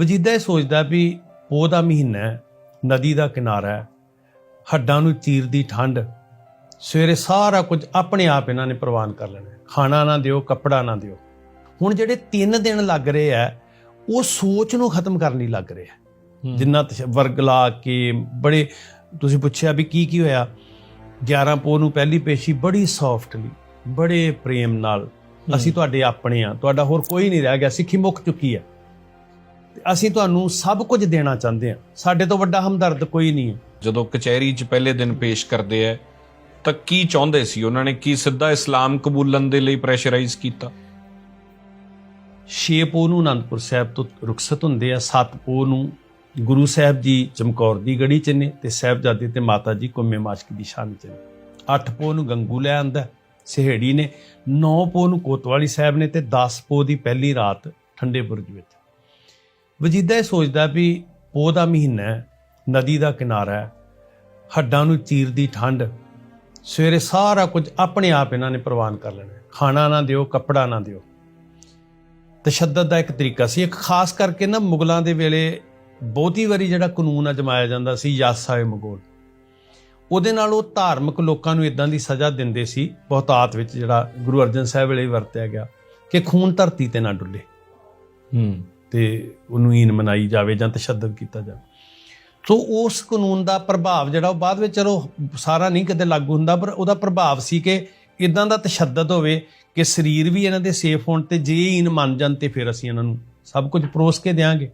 ਵਜੀਦਾ ਇਹ ਸੋਚਦਾ ਵੀ ਪੋਹ ਦਾ ਮਹੀਨਾ ਹੈ ਨਦੀ ਦਾ ਕਿਨਾਰਾ ਹੈ ਹੱਡਾਂ ਨੂੰ ਚੀਰਦੀ ਠੰਡ ਸਵੇਰੇ ਸਾਰਾ ਕੁਝ ਆਪਣੇ ਆਪ ਇਹਨਾਂ ਨੇ ਪ੍ਰਵਾਨ ਕਰ ਲੈਣਾ। ਖਾਣਾ ਨਾ ਦਿਓ ਕੱਪੜਾ ਨਾ ਦਿਓ। ਹੁਣ ਜਿਹੜੇ 3 ਦਿਨ ਲੱਗ ਰਹੇ ਆ ਉਹ ਸੋਚ ਨੂੰ ਖਤਮ ਕਰਨ ਲਈ ਲੱਗ ਰਹੇ ਆ ਜਿੰਨਾ ਤਸ਼- ਵਰਗਲਾ ਕੇ ਬੜੇ ਤੁਸੀਂ ਪੁੱਛਿਆ ਵੀ ਕੀ ਕੀ ਹੋਇਆ? 11 ਪੋ ਨੂੰ ਪਹਿਲੀ ਪੇਸ਼ੀ ਬੜੀ ਸੌਫਟਲੀ ਬੜੇ ਪ੍ਰੇਮ ਨਾਲ। ਅਸੀਂ ਤੁਹਾਡੇ ਆਪਣੇ ਆ ਤੁਹਾਡਾ ਹੋਰ ਕੋਈ ਨਹੀਂ ਰਹਿ ਗਿਆ ਸਿੱਖੀ ਮੁੱਕ ਚੁੱਕੀ ਹੈ। ਅਸੀਂ ਤੁਹਾਨੂੰ ਸਭ ਕੁਝ ਦੇਣਾ ਚਾਹੁੰਦੇ ਆ ਸਾਡੇ ਤੋਂ ਵੱਡਾ ਹਮਦਰਦ ਕੋਈ ਨਹੀਂ ਹੈ। ਜਦੋਂ ਕਚਹਿਰੀ 'ਚ ਪਹਿਲੇ ਦਿਨ ਪੇਸ਼ ਕਰਦੇ ਆ ਤਾਂ ਕੀ ਚਾਹੁੰਦੇ ਸੀ ਉਹਨਾਂ ਨੇ? ਕੀ ਸਿੱਧਾ ਇਸਲਾਮ ਕਬੂਲਣ ਦੇ ਲਈ ਪ੍ਰੈਸ਼ਰਾਈਜ਼ ਕੀਤਾ? ਛੇ ਪੋਹ ਨੂੰ ਅਨੰਦਪੁਰ ਸਾਹਿਬ ਤੋਂ ਰੁਖਸਤ ਹੁੰਦੇ ਆ। ਸੱਤ ਪੋਹ ਨੂੰ ਗੁਰੂ ਸਾਹਿਬ ਜੀ ਚਮਕੌਰ ਦੀ ਗੜੀ ਚ ਨੇ ਤੇ ਸਾਹਿਬਜ਼ਾਦੇ ਤੇ ਮਾਤਾ ਜੀ ਕੁੰਮੇ ਮਾਸ਼ਕ ਦੀ ਸ਼ਾਨ ਚ ਨੇ। ਅੱਠ ਪੋਹ ਨੂੰ ਗੰਗੂ ਲੈ ਆਂਦਾ ਸਿਹੜੀ ਨੇ। ਨੌ ਪੋਹ ਨੂੰ ਕੋਤਵਾਲੀ ਸਾਹਿਬ ਨੇ ਤੇ 10 ਪੋਹ ਦੀ ਪਹਿਲੀ ਰਾਤ ਠੰਡੇ ਬੁਰਜ ਵਿੱਚ। ਵਜੀਦਾ ਇਹ ਸੋਚਦਾ ਵੀ ਪੋਹ ਦਾ ਮਹੀਨਾ ਹੈ, ਨਦੀ ਦਾ ਕਿਨਾਰਾ ਹੈ, ਹੱਡਾਂ ਨੂੰ ਚੀਰਦੀ ਠੰਡ, ਸਵੇਰੇ ਸਾਰਾ ਕੁਝ ਆਪਣੇ ਆਪ ਇਹਨਾਂ ਨੇ ਪ੍ਰਵਾਨ ਕਰ ਲੈਣਾ ਖਾਣਾ ਨਾ ਦਿਓ, ਕੱਪੜਾ ਨਾ ਦਿਓ। ਤਸ਼ੱਦਦ ਦਾ ਇੱਕ ਤਰੀਕਾ ਸੀ। ਇੱਕ ਖਾਸ ਕਰਕੇ ਨਾ ਮੁਗਲਾਂ ਦੇ ਵੇਲੇ ਬਹੁਤੀ ਵਾਰੀ ਜਿਹੜਾ ਕਾਨੂੰਨ ਅਜਮਾਇਆ ਜਾਂਦਾ ਸੀ ਯਾਸਾਏ ਮੁਗਲ। ਉਹਦੇ ਨਾਲ ਉਹ ਧਾਰਮਿਕ ਲੋਕਾਂ ਨੂੰ ਇਦਾਂ ਦੀ ਸਜ਼ਾ ਦਿੰਦੇ ਸੀ, ਬਹੁਤਾਤ ਵਿੱਚ ਜਿਹੜਾ ਗੁਰੂ ਅਰਜਨ ਸਾਹਿਬ ਵੇਲੇ ਵੀ ਵਰਤਿਆ ਗਿਆ, ਕਿ ਖੂਨ ਧਰਤੀ ਤੇ ਨਾ ਡੁੱਲੇ। ਹੂੰ। ਤੇ ਉਹਨੂੰ ਈਨ ਮਨਾਈ ਜਾਵੇ ਜਾਂ ਤਸ਼ੱਦਦ ਕੀਤਾ ਜਾਵੇ। ਸੋ ਉਸ ਕਾਨੂੰਨ ਦਾ ਪ੍ਰਭਾਵ ਜਿਹੜਾ ਉਹ ਬਾਅਦ ਵਿੱਚ ਚਲੋ ਸਾਰਾ ਨਹੀਂ ਕਿਤੇ ਲਾਗੂ ਹੁੰਦਾ ਪਰ ਉਹਦਾ ਪ੍ਰਭਾਵ ਸੀ ਕਿ ਇਦਾਂ ਦਾ ਤਸ਼ੱਦਦ ਹੋਵੇ ਕਿ ਸਰੀਰ ਵੀ ਇਹਨਾਂ ਦੇ ਸੇਫ ਹੋਣ ਤੇ ਜੇ ਈਨ ਮੰਨ ਜਾਣ ਤੇ ਫਿਰ ਅਸੀਂ ਇਹਨਾਂ ਨੂੰ ਸਭ ਕੁਝ ਪਰੋਸ ਕੇ ਦੇਾਂਗੇ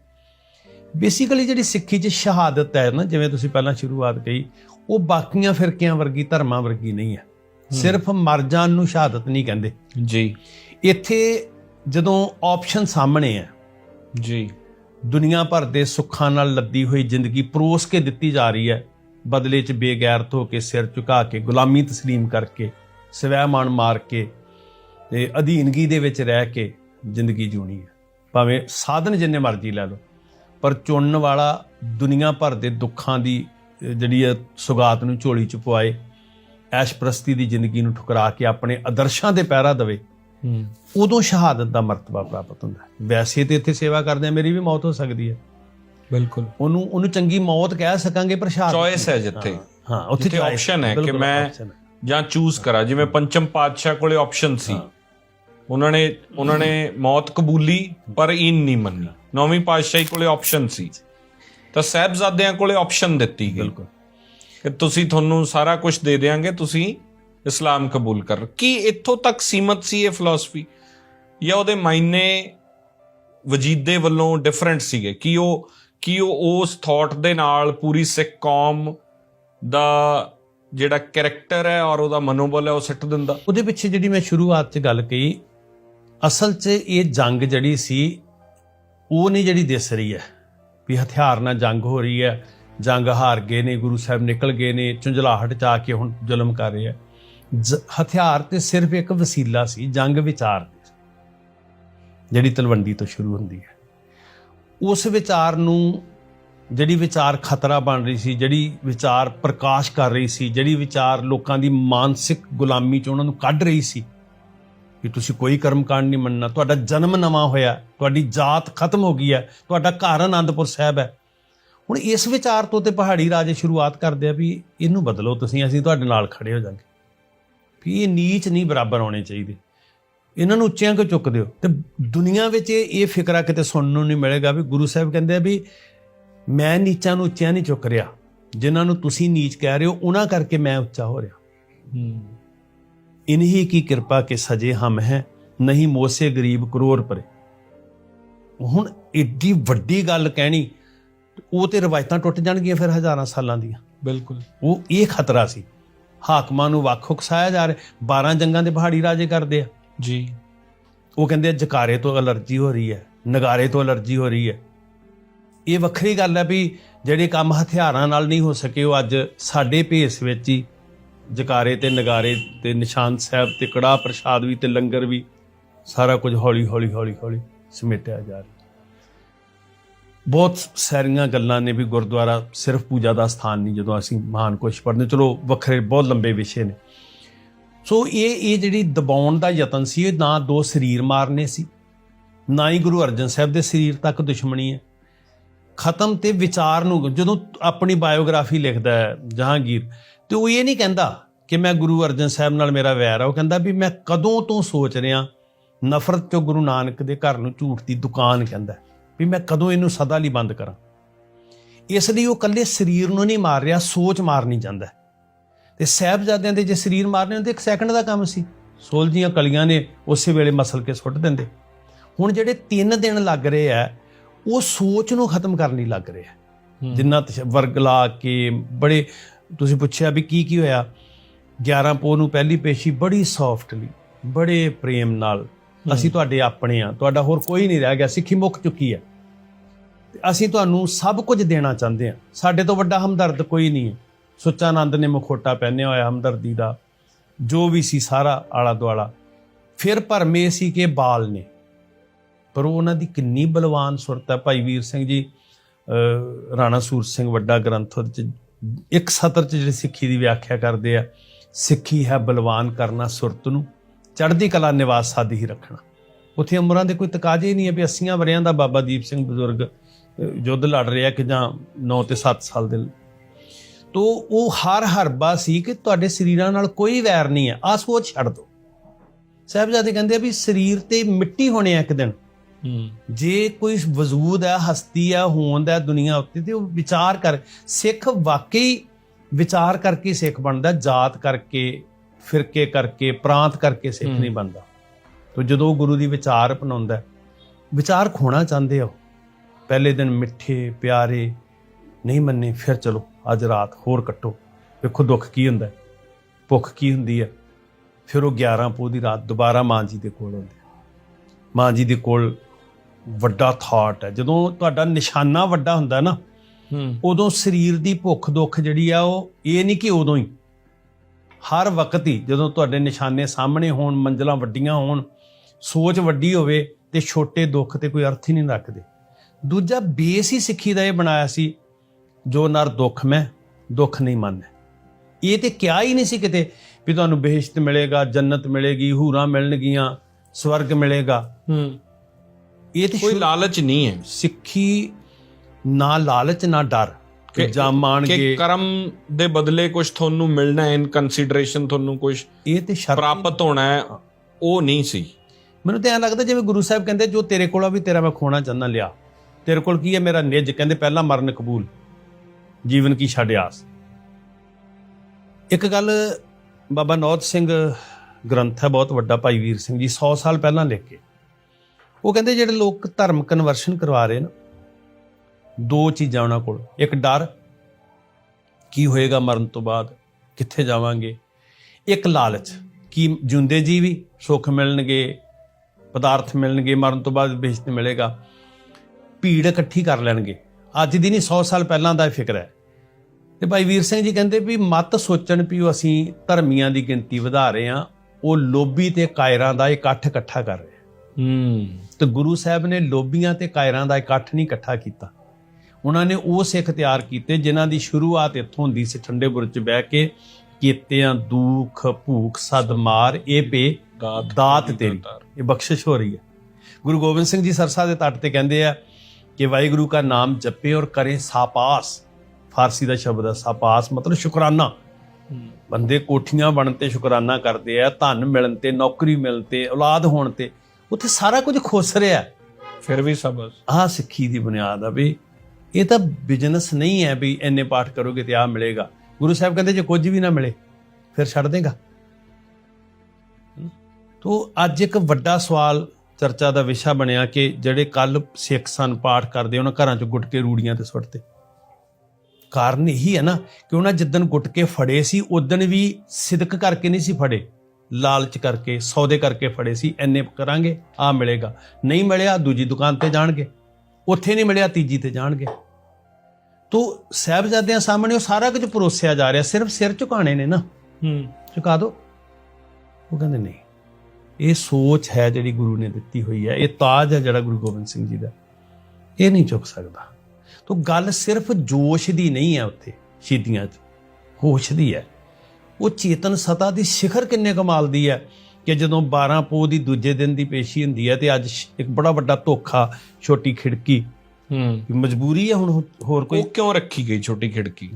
ਬੇਸਿਕਲੀ ਜਿਹੜੀ ਸਿੱਖੀ 'ਚ ਸ਼ਹਾਦਤ ਹੈ ਨਾ ਜਿਵੇਂ ਤੁਸੀਂ ਪਹਿਲਾਂ ਸ਼ੁਰੂਆਤ ਕਹੀ ਉਹ ਬਾਕੀਆਂ ਫਿਰਕਿਆਂ ਵਰਗੀ ਧਰਮਾਂ ਵਰਗੀ ਨਹੀਂ ਹੈ। ਸਿਰਫ ਮਰ ਜਾਣ ਨੂੰ ਸ਼ਹਾਦਤ ਨਹੀਂ ਕਹਿੰਦੇ। ਜੀ। ਇੱਥੇ ਜਦੋਂ ਆਪਸ਼ਨ ਸਾਹਮਣੇ ਹੈ ਜੀ। ਦੁਨੀਆ ਭਰ ਦੇ ਸੁੱਖਾਂ ਨਾਲ ਲੱਦੀ ਹੋਈ ਜ਼ਿੰਦਗੀ ਪਰੋਸ ਕੇ ਦਿੱਤੀ ਜਾ ਰਹੀ ਹੈ। ਬਦਲੇ 'ਚ ਬੇਗੈਰਤ ਹੋ ਕੇ, ਸਿਰ ਝੁਕਾ ਕੇ, ਗੁਲਾਮੀ ਤਸਲੀਮ ਕਰਕੇ ਸਵੈਮਾਨ ਮਾਰ ਕੇ ਤੇ ਅਧੀਨਗੀ ਦੇ ਵਿੱਚ ਰਹਿ ਕੇ ਜ਼ਿੰਦਗੀ ਜਿਉਣੀ ਹੈ। ਭਾਵੇਂ ਸਾਧਨ ਜਿੰਨੇ ਮਰਜ਼ੀ ਲੈ ਲਓ, ਪਰ ਚੁਣਨ ਵਾਲਾ ਦੁਨੀਆ ਭਰ ਦੇ ਦੁੱਖਾਂ ਦੀ ਜਿਹੜੀ ਹੈ, ਸੁਗਾਤ ਨੂੰ ਝੋਲੀ 'ਚ ਪਵਾਏ ਐਸ਼ਪ੍ਰਸਤੀ ਦੀ ਜ਼ਿੰਦਗੀ ਨੂੰ ਠੁਕਰਾ ਕੇ ਆਪਣੇ ਆਦਰਸ਼ਾਂ ਦੇ ਪਹਿਰਾ ਦਵੇ ਉਦੋਂ ਸ਼ਹਾਦਤ ਦਾ ਮਰਤਬਾ ਪ੍ਰਾਪਤ ਹੁੰਦਾ ਹੈ। ਵੈਸੇ ਤੇ ਇੱਥੇ ਸੇਵਾ ਕਰਦੇ ਆ ਮੇਰੀ ਵੀ ਮੌਤ ਹੋ ਸਕਦੀ ਹੈ। ਬਿਲਕੁਲ। ਉਹਨੂੰ ਉਹਨੂੰ ਚੰਗੀ ਮੌਤ ਕਹਿ ਸਕਾਂਗੇ ਪਰ ਸ਼ਹਾਦਤ ਚੋਇਸ ਹੈ ਜਿੱਥੇ। ਹਾਂ ਉੱਥੇ ਆਪਸ਼ਨ ਹੈ ਕਿ ਮੈਂ। ਜਾਂ ਚੂਜ਼ ਕਰਾਂ। ਜਿਵੇਂ ਪੰਚਮ ਪਾਤਸ਼ਾਹ ਕੋਲੇ ਆਪਸ਼ਨ ਸੀ। ਉਹਨਾਂ ਨੇ ਉਹਨਾਂ ਨੇ ਮੌਤ ਕਬੂਲੀ ਪਰ ਇਨ ਨਹੀਂ ਮੰਨੀ। ਨੌਵੀਂ ਪਾਤਸ਼ਾਹੀ ਕੋਲੇ ਆਪਸ਼ਨ ਸੀ। ਤਾਂ ਸਾਹਿਬਜ਼ਾਦਿਆਂ ਕੋਲੇ ਆਪਸ਼ਨ ਦਿੱਤੀ ਗਈ। ਬਿਲਕੁਲ। ਕਿ ਤੁਸੀਂ ਤੁਹਾਨੂੰ ਸਾਰਾ ਕੁਝ ਦੇ ਦੇਾਂਗੇ ਤੁਸੀਂ ਇਸਲਾਮ ਕਬੂਲ ਕਰ ਕੀ ਇੱਥੋਂ ਤੱਕ ਸੀਮਤ ਸੀ ਇਹ ਫਿਲਾਸਫੀ ਜਾਂ ਉਹਦੇ ਮਾਇਨੇ ਵਜੀਦੇ ਵੱਲੋਂ ਡਿਫਰੈਂਟ ਸੀਗੇ? ਕੀ ਉਹ ਕੀ ਉਹ ਉਸ ਥਾਟ ਦੇ ਨਾਲ ਪੂਰੀ ਸਿੱਖ ਕੌਮ ਦਾ ਜਿਹੜਾ ਕੈਰੈਕਟਰ ਹੈ ਔਰ ਉਹਦਾ ਮਨੋਬਲ ਹੈ, ਉਹ ਸਿੱਟ ਦਿੰਦਾ? ਉਹਦੇ ਪਿੱਛੇ ਜਿਹੜੀ ਮੈਂ ਸ਼ੁਰੂਆਤ 'ਚ ਗੱਲ ਕਹੀ, ਅਸਲ 'ਚ ਇਹ ਜੰਗ ਜਿਹੜੀ ਸੀ, ਉਹ ਨਹੀਂ ਜਿਹੜੀ ਦਿਸ ਰਹੀ ਹੈ। ਵੀ ਹਥਿਆਰ ਨਾਲ ਜੰਗ ਹੋ ਰਹੀ ਹੈ, ਜੰਗ ਹਾਰ ਗਏ ਨੇ, ਗੁਰੂ ਸਾਹਿਬ ਨਿਕਲ ਗਏ ਨੇ ਝੁੰਝਲਾਹਟ 'ਚ ਆ ਕੇ ਹੁਣ ਜ਼ੁਲਮ ਕਰ ਰਹੇ ਆ ਹਥਿਆਰ ਤੇ ਸਿਰਫ ਇੱਕ ਵਸੀਲਾ ਸੀ, ਜੰਗ ਵਿਚਾਰ ਜਿਹੜੀ ਤਲਵੰਡੀ ਤੋਂ ਸ਼ੁਰੂ ਹੁੰਦੀ ਹੈ। ਉਸ ਵਿਚਾਰ ਨੂੰ, ਜਿਹੜੀ ਵਿਚਾਰ ਖਤਰਾ ਬਣ ਰਹੀ ਸੀ, ਜਿਹੜੀ ਵਿਚਾਰ ਪ੍ਰਕਾਸ਼ ਕਰ ਰਹੀ ਸੀ, ਜਿਹੜੀ ਵਿਚਾਰ ਲੋਕਾਂ ਦੀ ਮਾਨਸਿਕ ਗੁਲਾਮੀ ਚ ਉਹਨਾਂ ਨੂੰ ਕੱਢ ਰਹੀ ਸੀ ਕਿ ਤੁਸੀਂ ਕੋਈ ਕਰਮਕਾਂਡ ਨਹੀਂ ਮੰਨਣਾ, ਤੁਹਾਡਾ ਜਨਮ ਨਵਾਂ ਹੋਇਆ, ਤੁਹਾਡੀ ਜਾਤ ਖਤਮ ਹੋ ਗਈ ਹੈ, ਤੁਹਾਡਾ ਘਰ ਆਨੰਦਪੁਰ ਸਾਹਿਬ ਹੈ। ਹੁਣ ਇਸ ਵਿਚਾਰ ਤੋਂ ਤੇ ਪਹਾੜੀ ਰਾਜੇ ਸ਼ੁਰੂਆਤ ਕਰਦੇ ਆ ਵੀ ਇਹਨੂੰ ਬਦਲੋ ਤੁਸੀਂ, ਅਸੀਂ ਤੁਹਾਡੇ ਨਾਲ ਖੜੇ ਹੋ ਜਾਾਂਗੇ। ਵੀ ਇਹ ਨੀਚ ਨਹੀਂ ਬਰਾਬਰ ਹੋਣੇ ਚਾਹੀਦੇ। ਇਹਨਾਂ ਨੂੰ ਉੱਚਿਆਂ ਕਿਉਂ ਚੁੱਕਦੇ ਹੋ? ਤੇ ਦੁਨੀਆ ਵਿੱਚ ਇਹ ਇਹ ਫਿਕਰਾ ਕਿਤੇ ਸੁਣਨ ਨੂੰ ਨਹੀਂ ਮਿਲੇਗਾ ਵੀ ਗੁਰੂ ਸਾਹਿਬ ਕਹਿੰਦੇ ਆ ਵੀ ਮੈਂ ਨੀਚਾਂ ਨੂੰ ਉੱਚਿਆਂ ਨਹੀਂ ਚੁੱਕ ਰਿਹਾ। ਜਿਨ੍ਹਾਂ ਨੂੰ ਤੁਸੀਂ ਨੀਚ ਕਹਿ ਰਹੇ ਹੋ ਉਹਨਾਂ ਕਰਕੇ ਮੈਂ ਉੱਚਾ ਹੋ ਰਿਹਾ। ਇਨਹੀ ਕੀ ਕਿਰਪਾ ਕੇ ਸਜੇ ਹਮ ਹੈ ਨਹੀਂ ਮੋਸੇ ਗਰੀਬ ਕਰੋੜ ਪਰੇ। ਹੁਣ ਏਡੀ ਵੱਡੀ ਗੱਲ ਕਹਿਣੀ ਉਹ ਤੇ ਰਵਾਇਤਾਂ ਟੁੱਟ ਜਾਣਗੀਆਂ ਫਿਰ ਹਜ਼ਾਰਾਂ ਸਾਲਾਂ ਦੀਆਂ। ਬਿਲਕੁਲ। ਉਹ ਇਹ ਖਤਰਾ ਸੀ। ਹਾਕਮਾਂ ਨੂੰ ਵੱਖ ਉਕਸਾਇਆ ਜਾ ਰਿਹਾ। 12 ਜੰਗਾਂ ਦੇ ਪਹਾੜੀ ਰਾਜੇ ਕਰਦੇ ਆ। ਜੀ। ਉਹ ਕਹਿੰਦੇ ਆ ਜਕਾਰੇ ਤੋਂ ਅਲਰਜੀ ਹੋ ਰਹੀ ਹੈ ਨਗਾਰੇ ਤੋਂ ਅਲਰਜੀ ਹੋ ਰਹੀ ਹੈ। ਇਹ ਵੱਖਰੀ ਗੱਲ ਹੈ ਵੀ ਜਿਹੜੇ ਕੰਮ ਹਥਿਆਰਾਂ ਨਾਲ ਨਹੀਂ ਹੋ ਸਕੇ ਉਹ ਅੱਜ ਸਾਡੇ ਭੇਸ ਵਿੱਚ ਹੀ ਜਕਾਰੇ ਤੇ ਨਗਾਰੇ ਤੇ ਨਿਸ਼ਾਨ ਸਾਹਿਬ ਤੇ ਕੜਾ ਪ੍ਰਸ਼ਾਦ ਵੀ ਤੇ ਲੰਗਰ ਵੀ ਸਾਰਾ ਕੁਝ ਹੌਲੀ ਹੌਲੀ ਹੌਲੀ ਹੌਲੀ ਸਮੇਟਿਆ ਜਾ ਰਿਹਾ। ਬਹੁਤ ਸਾਰੀਆਂ ਗੱਲਾਂ ਨੇ ਵੀ ਗੁਰਦੁਆਰਾ ਸਿਰਫ ਪੂਜਾ ਦਾ ਸਥਾਨ ਨਹੀਂ, ਜਦੋਂ ਅਸੀਂ ਮਹਾਨ ਕੋਸ਼ ਪੜ੍ਹਦੇ ਚਲੋ, ਵੱਖਰੇ ਬਹੁਤ ਲੰਬੇ ਵਿਸ਼ੇ ਨੇ। ਸੋ ਇਹ ਇਹ ਜਿਹੜੀ ਦਬਾਉਣ ਦਾ ਯਤਨ ਸੀ, ਇਹ ਨਾ ਦੋ ਸਰੀਰ ਮਾਰਨੇ ਸੀ, ਨਾ ਹੀ ਗੁਰੂ ਅਰਜਨ ਸਾਹਿਬ ਦੇ ਸਰੀਰ ਤੱਕ ਦੁਸ਼ਮਣੀ ਹੈ। ਖਤਮ ਤੇ ਵਿਚਾਰ ਨੂੰ, ਜਦੋਂ ਆਪਣੀ ਬਾਇਓਗ੍ਰਾਫੀ ਲਿਖਦਾ ਹੈ ਜਹਾਂਗੀਰ, ਤੇ ਉਹ ਇਹ ਨਹੀਂ ਕਹਿੰਦਾ ਕਿ ਮੈਂ ਗੁਰੂ ਅਰਜਨ ਸਾਹਿਬ ਨਾਲ ਮੇਰਾ ਵੈਰ ਆ। ਉਹ ਕਹਿੰਦਾ ਵੀ ਮੈਂ ਕਦੋਂ ਤੋਂ ਸੋਚ ਰਿਹਾ, ਨਫ਼ਰਤ ਤੋਂ ਗੁਰੂ ਨਾਨਕ ਦੇ ਘਰ ਨੂੰ ਝੂਠ ਦੀ ਦੁਕਾਨ ਕਹਿੰਦਾ ਵੀ ਮੈਂ ਕਦੋਂ ਇਹਨੂੰ ਸਦਾ ਲਈ ਬੰਦ ਕਰਾਂ। ਇਸ ਲਈ ਉਹ ਕੱਲੇ ਸਰੀਰ ਨੂੰ ਨਹੀਂ ਮਾਰ ਰਿਹਾ ਸੋਚ ਮਾਰਨੀ ਹੈ। ਤੇ ਸਾਹਿਬਜ਼ਾਦਿਆਂ ਦੇ ਜੇ ਸਰੀਰ ਮਾਰਨੇ ਹੁੰਦੇ ਇੱਕ ਸੈਕਿੰਡ ਦਾ ਕੰਮ ਸੀ। ਸੋਲ ਦੀਆਂ ਕਲੀਆਂ ਨੇ ਉਸੇ ਵੇਲੇ ਮਸਲ ਕੇ ਸੁੱਟ ਦਿੰਦੇ। ਹੁਣ ਜਿਹੜੇ 3 ਦਿਨ ਲੱਗ ਰਹੇ ਆ ਉਹ ਸੋਚ ਨੂੰ ਖਤਮ ਕਰਨ ਲਈ ਲੱਗ ਰਹੇ ਆ। ਜਿੰਨਾ ਵਰਗ ਲਾ ਕੇ ਬੜੇ ਤੁਸੀਂ ਪੁੱਛਿਆ ਵੀ ਕੀ ਕੀ ਹੋਇਆ 11 ਪੋ ਨੂੰ ਪਹਿਲੀ ਪੇਸ਼ੀ ਬੜੀ ਸੌਫਟਲੀ ਬੜੇ ਪ੍ਰੇਮ ਨਾਲ ਅਸੀਂ ਤੁਹਾਡੇ ਆਪਣੇ ਆ। ਤੁਹਾਡਾ ਹੋਰ ਕੋਈ ਨਹੀਂ ਰਹਿ ਗਿਆ। ਸਿੱਖੀ ਮੁੱਕ ਚੁੱਕੀ ਹੈ। ਤੇ ਅਸੀਂ ਤੁਹਾਨੂੰ ਸਭ ਕੁਝ ਦੇਣਾ ਚਾਹੁੰਦੇ ਆ। ਸਾਡੇ ਤੋਂ ਵੱਡਾ ਹਮਦਰਦ ਕੋਈ ਨਹੀਂ ਹੈ। ਸੁੱਚਾ ਆਨੰਦ ਨੇ ਮਖੋਟਾ ਪਹਿਨਿਆ ਹੋਇਆ ਹਮਦਰਦੀ ਦਾ। ਜੋ ਵੀ ਸੀ ਸਾਰਾ ਆਲਾ ਦੁਆਲਾ। ਫਿਰ ਭਰਮੇ ਸੀ ਕਿ ਬਾਲ ਨੇ। ਪਰ ਉਹਨਾਂ ਦੀ ਕਿੰਨੀ ਬਲਵਾਨ ਸੁਰਤ ਹੈ। ਭਾਈ ਵੀਰ ਸਿੰਘ ਜੀ ਰਾਣਾ ਸੂਰ ਸਿੰਘ ਵੱਡਾ ਗ੍ਰੰਥ ਉਹਦੇ ਇੱਕ ਸਤਰ ਚ ਜਿਹੜੀ ਸਿੱਖੀ ਦੀ ਵਿਆਖਿਆ ਕਰਦੇ ਆ। ਸਿੱਖੀ ਹੈ ਬਲਵਾਨ ਕਰਨਾ ਸੁਰਤ ਨੂੰ। ਚੜ੍ਹਦੀ ਕਲਾ ਨਿਵਾਸ ਸਾਦੀ ਹੀ ਰੱਖਣਾ। ਉੱਥੇ ਉਮਰਾਂ ਦੇ ਕੋਈ ਤਕਾਜ਼ੇ ਨਹੀਂ ਹੈ ਵੀ 80 ਵਰਿਆਂ ਦਾ ਬਾਬਾ ਦੀਪ ਸਿੰਘ ਬਜ਼ੁਰਗ ਯੁੱਧ ਲੜ ਰਿਹਾ ਕਿ ਜਾਂ 9 ਤੇ 7 ਸਾਲ ਦੇ ਤੋ ਉਹ ਹਰ ਹਰਬਾ ਸੀ ਕਿ ਤੁਹਾਡੇ ਸਰੀਰਾਂ ਨਾਲ ਕੋਈ ਵੈਰ ਨਹੀਂ ਹੈ। ਆ ਸੋਚ ਛੱਡ ਦਿਓ। ਸਾਹਿਬਜ਼ਾਦੇ ਕਹਿੰਦੇ ਆ ਵੀ ਸਰੀਰ ਤੇ ਮਿੱਟੀ ਹੋਣੇ ਆ ਇੱਕ ਦਿਨ। ਜੇ ਕੋਈ ਵਜੂਦ ਹੈ ਹਸਤੀ ਹੈ ਹੋਂਦ ਹੈ ਦੁਨੀਆ ਉੱਤੇ ਤੇ ਉਹ ਵਿਚਾਰ ਕਰ ਸਿੱਖ ਵਾਕਈ ਵਿਚਾਰ ਕਰਕੇ ਸਿੱਖ ਬਣਦਾ ਜਾਤ ਕਰਕੇ ਫਿਰਕੇ ਕਰਕੇ ਪ੍ਰਾਂਤ ਕਰਕੇ ਸਿੱਖ। ਨਹੀਂ ਬਣਦਾ ਤੋ ਜਦੋਂ ਉਹ ਗੁਰੂ ਦੀ ਵਿਚਾਰ ਅਪਣਾਉਂਦਾ ਵਿਚਾਰ ਖੋਣਾ ਚਾਹੁੰਦੇ ਹੋ ਪਹਿਲੇ ਦਿਨ ਮਿੱਠੇ ਪਿਆਰੇ ਨਹੀਂ ਮੰਨੇ ਫਿਰ ਚਲੋ ਅੱਜ ਰਾਤ ਹੋਰ ਕੱਟੋ ਵੇਖੋ ਦੁੱਖ ਕੀ ਹੁੰਦਾ ਭੁੱਖ ਕੀ ਹੁੰਦੀ ਹੈ ਫਿਰ ਉਹ 11 ਪੋਹ ਦੀ ਰਾਤ ਦੁਬਾਰਾ ਮਾਂ ਜੀ ਦੇ ਕੋਲ ਹੁੰਦੇ ਆ। ਮਾਂ ਜੀ ਦੇ ਕੋਲ ਵੱਡਾ ਥਾਟ ਹੈ ਜਦੋਂ ਤੁਹਾਡਾ ਨਿਸ਼ਾਨਾ ਵੱਡਾ ਹੁੰਦਾ ਨਾ ਹੂੰ ਉਦੋਂ ਸਰੀਰ ਦੀ ਭੁੱਖ ਦੁੱਖ ਜਿਹੜੀ ਆ ਉਹ ਇਹ ਨਹੀਂ ਕਿ ਉਦੋਂ ਹੀ ਹਰ ਵਕਤ ਹੀ ਜਦੋਂ ਤੁਹਾਡੇ ਨਿਸ਼ਾਨੇ ਸਾਹਮਣੇ ਹੋਣ ਮੰਜ਼ਲਾਂ ਵੱਡੀਆਂ ਹੋਣ ਸੋਚ ਵੱਡੀ ਹੋਵੇ ਤੇ ਛੋਟੇ ਦੁੱਖ ਤੇ ਕੋਈ ਅਰਥ ਹੀ ਨਹੀਂ ਰੱਖਦੇ। ਦੂਜਾ ਬੇਸ ਹੀ ਸਿੱਖੀ ਦਾ ਇਹ ਬਣਾਇਆ ਸੀ ਜੋ ਨਰ ਦੁੱਖ ਮੈਂ ਦੁੱਖ ਨਹੀਂ ਮੰਨਦਾ। ਇਹ ਤੇ ਕਿਹਾ ਹੀ ਨਹੀਂ ਸੀ ਕਿਤੇ ਵੀ ਤੁਹਾਨੂੰ ਬਹਿਸ਼ਤ ਮਿਲੇਗਾ ਜੰਨਤ ਮਿਲੇਗੀ ਹੂਰਾਂ ਮਿਲਣਗੀਆਂ ਸਵਰਗ ਮਿਲੇਗਾ। ਹੂੰ। ਇਹ ਤੇ ਕੋਈ ਲਾਲਚ ਨਹੀਂ ਹੈ। ਸਿੱਖੀ ਨਾ ਲਾਲਚ ਨਾ ਡਰ। ਕਿ- ਜਾਂ ਕਿ ਮਾਣਗੇ ਕਰਮ ਦੇ ਬਦਲੇ ਕੁਝ ਤੁਹਾਨੂੰ ਮਿਲਣਾ ਹੈ ਇਨ ਕੰਸੀਡਰੇਸ਼ਨ ਤੁਹਾਨੂੰ ਕੁਝ ਇਹ ਤੇ ਸ਼ਰਤ ਪ੍ਰਾਪਤ ਹੋਣਾ ਹੈ ਉਹ ਨਹੀਂ ਸੀ। ਮੈਨੂੰ ਤਾਂ ਐਂ ਲੱਗਦਾ ਜਿਵੇਂ ਗੁਰੂ ਸਾਹਿਬ ਕਹਿੰਦੇ ਜੋ ਤੇਰੇ ਕੋਲ ਆ ਵੀ ਤੇਰਾ ਮੈਂ ਖੋਣਾ ਚਾਹੁੰਦਾ ਲਿਆ। ਤੇਰੇ ਕੋਲ ਕੀ ਹੈ ਮੇਰਾ ਨਿੱਜ? ਕਹਿੰਦੇ ਪਹਿਲਾ ਮਰਨ ਕਬੂਲ ਜੀਵਨ ਕੀ ਛੱਡ ਆਸ। ਇੱਕ ਗੱਲ ਬਾਬਾ ਨੌਤ ਸਿੰਘ ਗ੍ਰੰਥ ਹੈ ਬਹੁਤ ਵੱਡਾ ਭਾਈ ਵੀਰ ਸਿੰਘ ਜੀ 100 ਸਾਲ ਪਹਿਲਾਂ ਲਿਖ ਕੇ। ਉਹ ਕਹਿੰਦੇ ਜਿਹੜੇ ਲੋਕ ਧਰਮ ਕਨਵਰਸ਼ਨ ਕਰਵਾ ਰਹੇ ਨੇ ਦੋ ਚੀਜ਼ਾਂ ਉਹਨਾਂ ਕੋਲ। ਇੱਕ ਡਰ ਕੀ ਹੋਏਗਾ ਮਰਨ ਤੋਂ ਬਾਅਦ ਕਿੱਥੇ ਜਾਵਾਂਗੇ। ਇੱਕ ਲਾਲਚ ਕੀ ਜਿਉਂਦੇ ਜੀ ਵੀ ਸੁੱਖ ਮਿਲਣਗੇ ਪਦਾਰਥ ਮਿਲਣਗੇ ਮਰਨ ਤੋਂ ਬਾਅਦ ਬੇਇੱਜ਼ਤੀ ਮਿਲੇਗਾ। ਭੀੜ ਇਕੱਠੀ ਕਰ ਲੈਣਗੇ। ਅੱਜ ਦੀ ਨਹੀਂ 100 ਸਾਲ ਪਹਿਲਾਂ ਦਾ ਇਹ ਫਿਕਰ ਹੈ। ਤੇ ਭਾਈ ਵੀਰ ਸਿੰਘ ਜੀ ਕਹਿੰਦੇ ਵੀ ਮਤ ਸੋਚਣ ਉਹ ਅਸੀਂ ਧਰਮੀਆਂ ਦੀ ਗਿਣਤੀ ਵਧਾ ਰਹੇ ਹਾਂ ਉਹ ਲੋਭੀ ਤੇ ਕਾਇਰਾਂ ਦਾ ਇਕੱਠ ਇਕੱਠਾ ਕਰ ਰਹੇ ਆ। ਹੂੰ। ਤੇ ਗੁਰੂ ਸਾਹਿਬ ਨੇ ਲੋਭੀਆਂ ਤੇ ਕਾਇਰਾਂ ਦਾ ਇਕੱਠ ਨਹੀਂ ਇਕੱਠਾ ਕੀਤਾ। ਉਹਨਾਂ ਨੇ ਉਹ ਸਿੱਖ ਤਿਆਰ ਕੀਤੇ ਜਿਨ੍ਹਾਂ ਦੀ ਸ਼ੁਰੂਆਤ ਇੱਥੋਂ ਹੁੰਦੀ ਸੀ ਠੰਡੇ ਬੁਰਜ 'ਚ ਬਹਿ ਕੇ ਕੀਤਿਆਂ ਦੁੱਖ ਭੂਖ ਸਦ ਮਾਰ ਇਹ ਪੇ ਦਾਤ ਦਾਤ ਤੇਰੀ ਇਹ ਬਖਸ਼ਿਸ਼ ਹੋ ਰਹੀ ਹੈ। ਗੁਰੂ ਗੋਬਿੰਦ ਸਿੰਘ ਜੀ ਸਰਸਾ ਦੇ ਤੱਟ ਤੇ ਕਹਿੰਦੇ ਆ ਕਿ ਵਾਹਿਗੁਰੂ ਦਾ ਨਾਮ ਜਪੇ ਔਰ ਕਰੇ ਸਾਪਾਸ। ਫਾਰਸੀ ਦਾ ਸ਼ਬਦ ਹੈ ਸਾਪਾਸ ਮਤਲਬ ਸ਼ੁਕਰਾਨਾ। ਬੰਦੇ ਕੋਠੀਆਂ ਬਣਨ ਤੇ ਸ਼ੁਕਰਾਨਾ ਕਰਦੇ ਆ ਧਨ ਮਿਲਣ ਤੇ ਨੌਕਰੀ ਮਿਲਣ ਤੇ ਔਲਾਦ ਹੋਣ ਤੇ ਉੱਥੇ ਸਾਰਾ ਕੁਝ ਖੁੱਸ ਰਿਹਾ। ਫਿਰ ਵੀ ਸਬਰ ਆਹ ਸਿੱਖੀ ਦੀ ਬੁਨਿਆਦ ਆ ਵੀ ਇਹ ਤਾਂ ਬਿਜ਼ਨਸ ਨਹੀਂ ਹੈ ਵੀ ਇੰਨੇ ਪਾਠ ਕਰੋਗੇ ਤੇ ਆਹ ਮਿਲੇਗਾ। ਗੁਰੂ ਸਾਹਿਬ ਕਹਿੰਦੇ ਜੇ ਕੁਝ ਵੀ ਨਾ ਮਿਲੇ, ਫਿਰ ਛੱਡ ਦੇਗਾ। ਤੋ ਅੱਜ ਇੱਕ ਵੱਡਾ ਸਵਾਲ ਚਰਚਾ ਦਾ ਵਿਸ਼ਾ ਬਣਿਆ ਕਿ ਜਿਹੜੇ ਕੱਲ ਸਿੱਖ ਸਨ ਪਾਠ ਕਰਦੇ, ਉਹਨਾਂ ਘਰਾਂ 'ਚ ਗੁਟਕੇ ਰੂੜੀਆਂ ਤੇ ਸੁੱਟਦੇ ਕਾਰਨ ਇਹੀ ਹੈ ਨਾ ਕਿ ਉਹਨਾਂ ਜਿੱਦਣ ਗੁਟਕੇ ਫੜੇ ਸੀ ਉਦਣ ਵੀ ਸਿਦਕ ਕਰਕੇ ਨਹੀਂ ਸੀ ਫੜੇ। ਲਾਲਚ ਕਰਕੇ, ਸੌਦੇ ਕਰਕੇ ਫੜੇ ਸੀ ਐਨੇ ਕਰਾਂਗੇ ਆ ਮਿਲੇਗਾ। ਨਹੀਂ ਮਿਲਿਆ, ਦੂਜੀ ਦੁਕਾਨ ਤੇ ਜਾਣਗੇ। ਉੱਥੇ ਨਹੀਂ ਮਿਲਿਆ, ਤੀਜੀ ਤੇ ਜਾਣਗੇ। ਤੋ ਸਾਹਿਬਜ਼ਾਦਿਆਂ ਸਾਹਮਣੇ ਉਹ ਸਾਰਾ ਕੁਝ ਪਰੋਸਿਆ ਜਾ ਰਿਹਾ ਸਿਰਫ ਸਿਰ ਝੁਕਾਣੇ ਨੇ ਨਾ। ਹੂੰ। ਝੁਕਾ ਦਿਓ ਉਹ ਕਹਿੰਦੇ ਨਹੀਂ ਇਹ ਸੋਚ ਹੈ ਜਿਹੜੀ ਗੁਰੂ ਨੇ ਦਿੱਤੀ ਹੋਈ ਹੈ ਇਹ ਤਾਜ ਹੈ ਜਿਹੜਾ ਗੁਰੂ ਗੋਬਿੰਦ ਸਿੰਘ ਜੀ ਦਾ। ਇਹ ਨਹੀਂ ਝੁਕ ਸਕਦਾ। ਤੋ ਗੱਲ ਸਿਰਫ ਜੋਸ਼ ਦੀ ਨਹੀਂ ਹੈ ਉੱਥੇ ਸ਼ਹੀਦੀਆਂ 'ਚ। ਹੋਸ਼ ਦੀ ਹੈ। ਉਹ ਚੇਤਨ ਸਤਾ ਦੀ ਸਿਖਰ ਕਿੰਨੇ ਕਮਾਲ ਦੀ ਹੈ ਕਿ ਜਦੋਂ 12 ਪੋਹ ਦੀ ਦੂਜੇ ਦਿਨ ਦੀ ਪੇਸ਼ੀ ਹੁੰਦੀ ਹੈ ਤੇ ਅੱਜ ਇੱਕ ਬੜਾ ਵੱਡਾ ਧੋਖਾ ਛੋਟੀ ਖਿੜਕੀ ਹੂੰ। ਮਜਬੂਰੀ ਹੈ ਹੁਣ ਹੋਰ ਕੋਈ ਉਹ ਕਿਉਂ ਰੱਖੀ ਗਈ ਛੋਟੀ ਖਿੜਕੀ?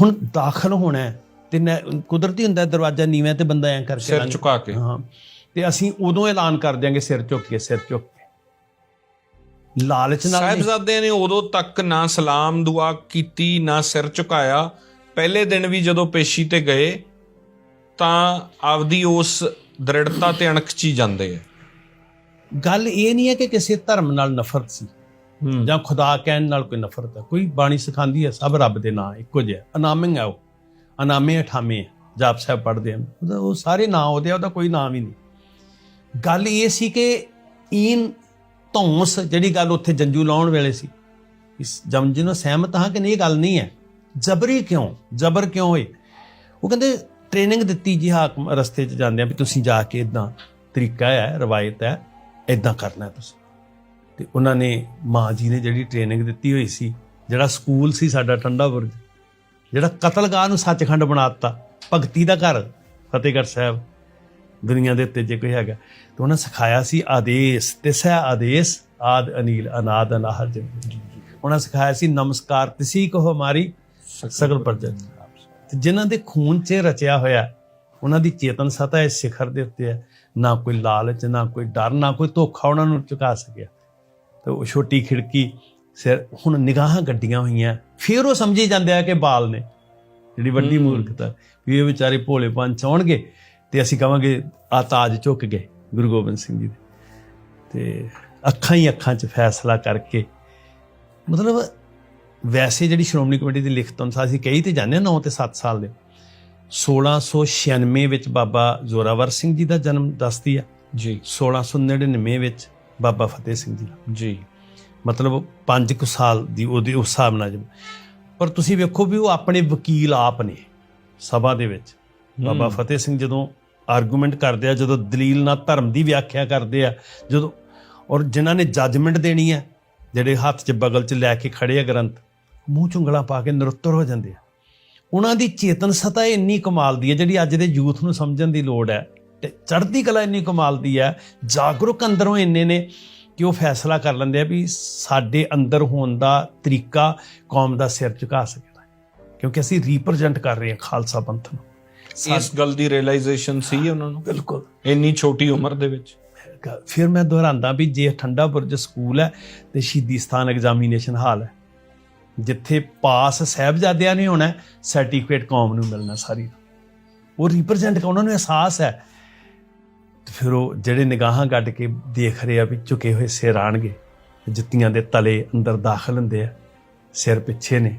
ਹੁਣ ਦਾਖਲ ਹੋਣਾ ਹੈ ਤੇ ਨੈ- ਕੁਦਰਤੀ ਹੁੰਦਾ ਹੈ ਦਰਵਾਜ਼ਾ ਨੀਵੇਂ ਤੇ ਬੰਦਾ ਐਂ ਕਰਕੇ ਸਿਰ ਲੰਘ- ਝੁਕਾ ਕੇ। ਹਾਂ। ਤੇ ਅਸੀਂ ਉਦੋਂ ਐਲਾਨ ਕਰ ਦਿਆਂਗੇ ਸਿਰ ਝੁੱਕ ਕੇ ਸਿਰ ਝੁੱਕ ਕੇ। ਲਾਲਚ ਨਾਲ ਨਹੀਂ। ਸਾਹਿਬਜ਼ਾਦਿਆਂ ਨੇ ਉਦੋਂ ਤੱਕ ਨਾ ਸਲਾਮ ਦੁਆ ਕੀਤੀ ਨਾ ਸਿਰ ਝੁਕਾਇਆ। ਪਹਿਲੇ ਦਿਨ ਵੀ ਜਦੋਂ ਪੇਸ਼ੀ ਤੇ ਗਏ ਤਾਂ ਆਪਦੀ ਉਸ ਦ੍ਰਿੜਤਾ ਤੇ ਅਣਖ ਚ ਹੀ ਜਾਂਦੇ ਆ। ਗੱਲ ਇਹ ਨਹੀਂ ਹੈ ਕਿ ਕਿਸੇ ਧਰਮ ਨਾਲ ਨਫ਼ਰਤ ਸੀ। ਜਾਂ ਖੁਦਾ ਕਹਿਣ ਨਾਲ ਕੋਈ ਨਫ਼ਰਤ ਹੈ ਕੋਈ ਬਾਣੀ ਸਿਖਾਉਂਦੀ ਹੈ ਸਭ ਰੱਬ ਦੇ ਨਾਂ ਇੱਕੋ ਜਿਹਾ ਅਨਾਮਿੰਗ ਹੈ ਉਹ। ਅਨਾਮੇ ਅਠਾਮੇ ਜਾਪ ਸਾਹਿਬ ਪੜ੍ਹਦੇ ਹਨ। ਉਹਦਾ ਉਹ ਸਾਰੇ ਨਾਂ ਉਹਦੇ ਆ, ਉਹਦਾ ਕੋਈ ਨਾਮ ਹੀ ਨਹੀਂ। ਗੱਲ ਇਹ ਸੀ ਕਿ ਇਨ ਧੌਂਸ ਜਿਹੜੀ ਗੱਲ ਉੱਥੇ ਜੰਜੂ ਲਾਉਣ ਵੇਲੇ ਸੀ ਇਸ ਜਮਜੀ ਨਾਲ ਸਹਿਮਤ ਹਾਂ ਕਿ ਨਹੀਂ ਇਹ ਗੱਲ ਨਹੀਂ ਹੈ। ਜਬਰੀ ਕਿਉਂ? ਜਬਰ ਕਿਉਂ ਹੋਏ? ਉਹ ਕਹਿੰਦੇ ਟ੍ਰੇਨਿੰਗ ਦਿੱਤੀ ਜੀ ਹਾਕਮ ਰਸਤੇ 'ਚ ਜਾਂਦੇ ਆ ਵੀ ਤੁਸੀਂ ਜਾ ਕੇ ਇਦਾਂ ਤਰੀਕਾ ਹੈ ਰਵਾਇਤ ਹੈ ਇਦਾਂ ਕਰਨਾ ਤੁਸੀਂ। ਤੇ ਉਹਨਾਂ ਨੇ ਮਾਂ ਜੀ ਨੇ ਜਿਹੜੀ ਟ੍ਰੇਨਿੰਗ ਦਿੱਤੀ ਹੋਈ ਸੀ, ਜਿਹੜਾ ਸਕੂਲ ਸੀ ਸਾਡਾ ਠੰਡਾ ਬੁਰਜ, ਜਿਹੜਾ ਕਤਲਗਾਹ ਨੂੰ ਸੱਚਖੰਡ ਬਣਾ ਦਿੱਤਾ ਭਗਤੀ ਦਾ ਘਰ, ਫਤਿਹਗੜ੍ਹ ਸਾਹਿਬ, ਦੁਨੀਆ ਦੇ ਉੱਤੇ ਜੇ ਕੋਈ ਹੈਗਾ। ਤਾਂ ਉਹਨਾਂ ਸਿਖਾਇਆ ਸੀ ਆਦੇਸ਼, ਤਿਸੈ ਆਦੇਸ਼, ਆਦ ਅਨੀਲ, ਅਨਾਦ ਅਨਾਹਰ ਜਨ ਉਹਨਾਂ ਸਿਖਾਇਆ ਸੀ, ਨਮਸਕਾਰ ਤਿਸੀ ਕੋ ਹਮਾਰੀ ਸਗਲ ਪ੍ਰਜਨ ਤੇ ਜਿਨ੍ਹਾਂ ਦੇ ਖੂਨ 'ਚ ਰਚਿਆ ਹੋਇਆ, ਉਹਨਾਂ ਦੀ ਚੇਤਨ ਸਤਾ ਇਸ ਸਿਖਰ ਦੇ ਉੱਤੇ ਹੈ। ਨਾ ਕੋਈ ਲਾਲਚ, ਨਾ ਕੋਈ ਡਰ, ਨਾ ਕੋਈ ਧੋਖਾ ਉਹਨਾਂ ਨੂੰ ਚੁਕਾ ਸਕਿਆ। ਤੇ ਉਹ ਛੋਟੀ ਖਿੜਕੀ ਸਿਰ ਹੁਣ ਨਿਗਾਹਾਂ ਗੱਡੀਆਂ ਹੋਈਆਂ। ਫਿਰ ਉਹ ਸਮਝੀ ਜਾਂਦੇ ਆ ਕਿ ਬਾਲ ਨੇ ਜਿਹੜੀ ਵੱਡੀ। ਮੂਰਖਤਾ। ਵੀ ਇਹ ਵਿਚਾਰੇ ਭੋਲੇ ਪੰਚ ਆਉਣਗੇ ਤੇ ਅਸੀਂ ਕਵਾਂਗੇ ਆ ਤਾਜ ਝੁੱਕ ਗਏ ਗੁਰੂ ਗੋਬਿੰਦ ਸਿੰਘ ਜੀ ਦੇ। ਤੇ ਅੱਖਾਂ ਹੀ ਅੱਖਾਂ 'ਚ ਫੈਸਲਾ ਕਰਕੇ ਮਤਲਬ ਵੈਸੇ ਜਿਹੜੀ ਸ਼੍ਰੋਮਣੀ ਕਮੇਟੀ ਦੀ ਲਿਖਤ ਅਨੁਸਾਰ ਅਸੀਂ ਕਹੀ ਤੇ ਜਾਂਦੇ 9 ਤੇ 7 ਸਾਲ ਦੇ। 1696 ਵਿੱਚ ਬਾਬਾ ਜ਼ੋਰਾਵਰ ਸਿੰਘ ਜੀ ਦਾ ਜਨਮ ਦੱਸਦੀ ਆ। ਜੀ। 1699 ਵਿੱਚ ਬਾਬਾ ਫਤਿਹ ਸਿੰਘ ਜੀ ਜੀ। ਮਤਲਬ 5 ਕੁ ਸਾਲ ਦੀ ਉਹਦੇ ਉਸ ਹਿਸਾਬ ਨਾਲ ਜਮ ਪਰ ਤੁਸੀਂ ਵੇਖੋ ਵੀ ਉਹ ਆਪਣੇ ਵਕੀਲ ਆਪ ਨੇ ਸਭਾ ਦੇ ਵਿੱਚ। ਬਾਬਾ। ਫਤਿਹ ਸਿੰਘ ਜਦੋਂ ਆਰਗੂਮੈਂਟ ਕਰਦੇ ਆ ਜਦੋਂ ਦਲੀਲ ਨਾਲ ਧਰਮ ਦੀ ਵਿਆਖਿਆ ਕਰਦੇ ਆ ਜਦੋਂ ਔਰ ਜਿਨ੍ਹਾਂ ਨੇ ਜੱਜਮੈਂਟ ਦੇਣੀ ਹੈ ਜਿਹੜੇ ਹੱਥ 'ਚ ਬਗਲ 'ਚ ਲੈ ਕੇ ਖੜੇ ਆ ਗ੍ਰੰਥ ਮੂੰਹ ਚੁੰਗਲਾਂ ਪਾ ਕੇ ਨਰੁੱਤਰ ਹੋ ਜਾਂਦੇ ਆ। ਉਹਨਾਂ ਦੀ ਚੇਤਨ ਸਤਾ ਇੰਨੀ ਕਮਾਲ ਦੀ ਹੈ ਜਿਹੜੀ ਅੱਜ ਦੇ ਯੂਥ ਨੂੰ ਸਮਝਣ ਦੀ ਲੋੜ ਹੈ। ਤੇ ਚੜ੍ਹਦੀ ਕਲਾ ਇੰਨੀ ਕਮਾਲ ਦੀ ਹੈ ਜਾਗਰੂਕ ਅੰਦਰੋਂ ਇੰਨੇ ਨੇ ਕਿ ਉਹ ਫੈਸਲਾ ਕਰ ਲੈਂਦੇ ਆ ਵੀ ਸਾਡੇ ਅੰਦਰ ਹੋਣ ਦਾ ਤਰੀਕਾ ਕੌਮ ਦਾ ਸਿਰ ਝੁਕਾ ਸਕਦਾ ਕਿਉਂਕਿ ਅਸੀਂ ਰਿਪਰੈਜ਼ੈਂਟ ਕਰ ਰਹੇ ਹਾਂ ਖਾਲਸਾ ਪੰਥ ਨੂੰ। ਇਸ ਗੱਲ ਦੀ ਰਿਅਲਾਈਜੇਸ਼ਨ ਸੀ ਉਹਨਾਂ ਨੂੰ? ਬਿਲਕੁਲ। ਇੰਨੀ ਛੋਟੀ ਉਮਰ ਦੇ ਵਿੱਚ? ਫਿਰ ਮੈਂ ਦੁਹਰਾਉਂਦਾ ਵੀ ਜੇ ਠੰਡਾ ਬੁਰਜ ਸਕੂਲ ਹੈ ਤੇ ਸ਼ਹੀਦੀ ਸਥਾਨ ਐਗਜ਼ਾਮੀਨੇਸ਼ਨ ਹਾਲ ਹੈ ਜਿੱਥੇ ਪਾਸ ਸਹਿਬਜ਼ਾਦਿਆਂ ਨੇ ਹੋਣਾ ਸਰਟੀਫਿਕੇਟ ਕੌਮ ਨੂੰ ਮਿਲਣਾ ਸਾਰੀ ਉਹ ਰਿਪਰੈਜ਼ੈਂਟ ਕਰ ਉਹਨਾਂ ਨੂੰ ਅਹਿਸਾਸ ਹੈ ਤੇ ਫਿਰ ਉਹ ਜਿਹੜੇ ਨਿਗਾਹਾਂ ਕੱਢ ਕੇ ਦੇਖ ਰਹੇ ਆ ਵੀ ਝੁਕੇ ਹੋਏ ਸਿਰ ਆਣਗੇ ਜੁੱਤੀਆਂ ਦੇ ਤਲੇ ਅੰਦਰ ਦਾਖਲ ਹੁੰਦੇ ਆ, ਸਿਰ ਪਿੱਛੇ ਨੇ,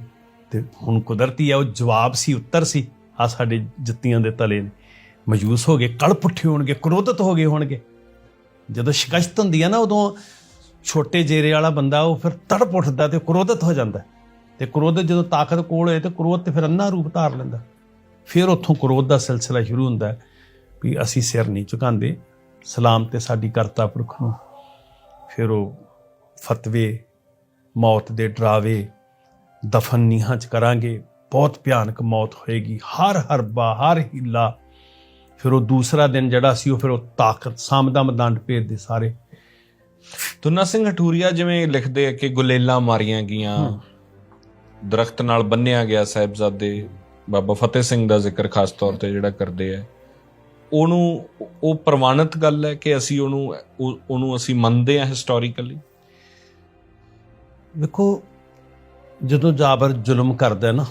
ਤੇ ਹੁਣ ਕੁਦਰਤੀ ਆ, ਉਹ ਜਵਾਬ ਸੀ, ਉੱਤਰ ਸੀ ਆ ਸਾਡੇ ਜੁੱਤੀਆਂ ਦੇ ਤਲੇ ਨੇ। ਮਜੂਸ ਹੋ ਗਏ ਕਲ ਪੁੱਠੇ ਹੋਣਗੇ, ਕ੍ਰੋਧਿਤ ਹੋ ਗਏ ਹੋਣਗੇ। ਜਦੋਂ ਸ਼ਿਕਸਤ ਹੁੰਦੀ ਆ ਨਾ, ਉਦੋਂ ਛੋਟੇ ਜੇਰੇ ਵਾਲਾ ਬੰਦਾ, ਉਹ ਫਿਰ ਤੜਪ ਉੱਠਦਾ ਤੇ ਕ੍ਰੋਧਿਤ ਹੋ ਜਾਂਦਾ। ਤੇ ਕ੍ਰੋਧ ਜਦੋਂ ਤਾਕਤ ਕੋਲ ਹੋਏ, ਤੇ ਕ੍ਰੋਧ ਤੇ ਫਿਰ ਅੰਨਾ ਰੂਪ ਧਾਰ ਲੈਂਦਾ। ਫਿਰ ਉੱਥੋਂ ਕ੍ਰੋਧ ਦਾ ਸਿਲਸਿਲਾ ਸ਼ੁਰੂ ਹੁੰਦਾ। ਹੈ ਵੀ ਅਸੀਂ ਸਿਰ ਨਹੀਂ ਝੁਕਾਉਂਦੇ ਸਲਾਮ ਤੇ ਸਾਡੀ ਕਰਤਾ ਪੁਰਖ ਨੂੰ। ਫਿਰ ਉਹ ਫਤਵੇ ਮੌਤ ਦੇ ਡਰਾਵੇ ਦਫਨ ਨੀਹਾਂ ਚ ਕਰਾਂਗੇ ਬਹੁਤ ਭਿਆਨਕ ਮੌਤ ਹੋਏਗੀ ਹਰ ਹਰਬਾ ਹਰ ਹੀਲਾ। ਫਿਰ ਉਹ ਦੂਸਰਾ ਦਿਨ ਜਿਹੜਾ ਸੀ ਉਹ ਫਿਰ ਉਹ ਤਾਕਤ ਸਾਮਦਮ ਦੰਡ ਭੇਜਦੇ ਸਾਰੇ। ਤੁਨਾ ਸਿੰਘ ਹਟੂਰੀਆ ਜਿਵੇਂ ਲਿਖਦੇ ਆ ਕਿ ਗੁਲੇਲਾਂ ਮਾਰੀਆਂ ਗਈਆਂ ਦਰਖਤ ਨਾਲ ਬੰਨਿਆ ਗਿਆ ਸਾਹਿਬਜ਼ਾਦੇ ਬਾਬਾ ਫਤਿਹ ਸਿੰਘ ਦਾ ਜ਼ਿਕਰ ਖਾਸ ਤੌਰ ਤੇ ਜਿਹੜਾ ਕਰਦੇ ਆ। ਉਹਨੂੰ, ਉਹ ਪ੍ਰਮਾਣਿਤ ਗੱਲ ਹੈ ਕਿ ਅਸੀਂ ਉਹਨੂੰ ਉਹਨੂੰ ਅਸੀਂ ਮੰਨਦੇ ਆ ਹਿਸਟੋਰੀਕਲੀ ਵੇਖੋ, ਜਦੋਂ ਜਾਬਰ ਜ਼ੁਲਮ ਕਰਦਾ ਨਾ,